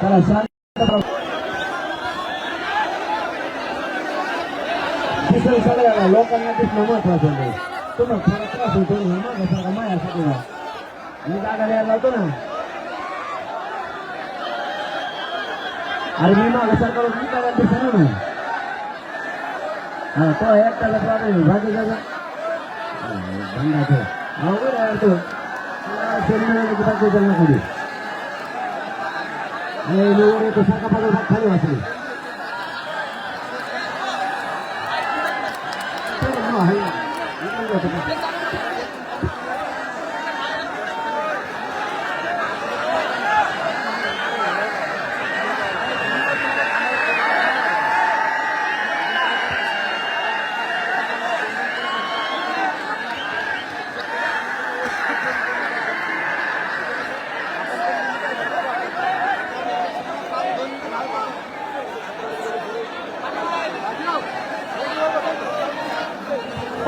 Salah satu Bisa lokal nanti kalau terasa itu ya. Ini ada kalau kita kan di sana. Ah, ya kalau ini? Tuh. Mau berapa kita এই নিয়মিত শাখা পাতা খালি আছে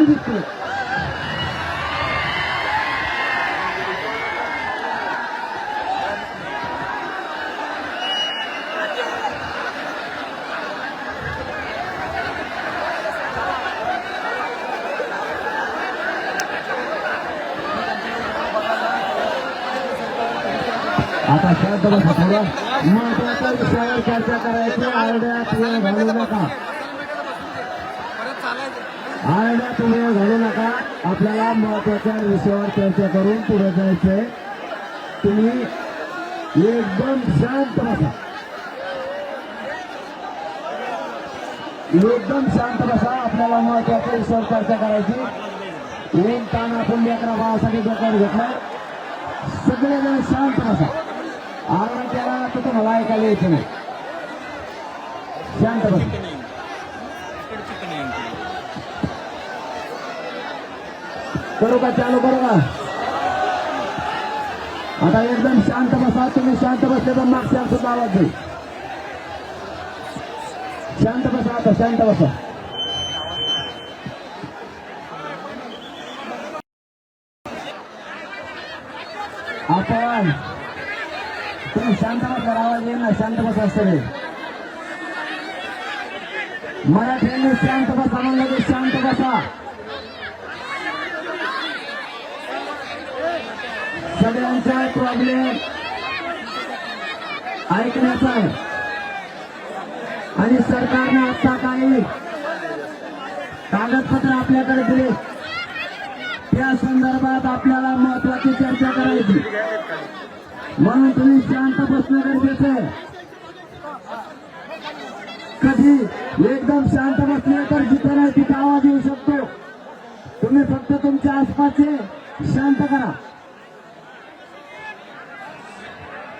बी दिसतो आता शांत बसा थोडं महत्वाच्या विषयावर चर्चा करायची आरड्यात वेळ घालू नका आरड्यात वेळ घालू नका. आपल्याला महत्त्वाच्या विषयावर चर्चा करून पुढे जायचंय. तुम्ही एकदम शांत बसा. एकदम शांत बसा. आपल्याला महत्त्वाच्या विषयावर चर्चा करायची. ऊन ताण आपण लेकरा भावासाठी डोक्यावर घेतला. सगळेजण शांत बसा. आरड्याला तर तुम्हाला ऐकायला यायचं नाही शांत बसा करू का चालू करू का आता एकदम शांत बसा तुम्ही शांत बसले तर मागच्या सुद्धा आवाज देईल शांत बसा आता शांत बसा. आपण तुम्ही शांत बसा आवाज येईल ना शांत बसा सगळे. मराठ्यांनी शांत बसा म्हणलं की शांत बसा सगळ्यांचा प्रॉब्लेम ऐकण्याचा आहे आणि सरकारने आता काही कागदपत्र आपल्याकडे दिले. त्या संदर्भात आपल्याला महत्वाची चर्चा करायची. म्हणून तुम्ही शांत बसणं गरजेचं आहे. कधी एकदम शांत बसले तर जिथे नाही तिथे आवाज येऊ शकतो. तुम्ही फक्त तुमच्या आसपासचे शांत करा.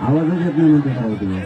आवाजच येत नाही म्हणते का हो तुम्ही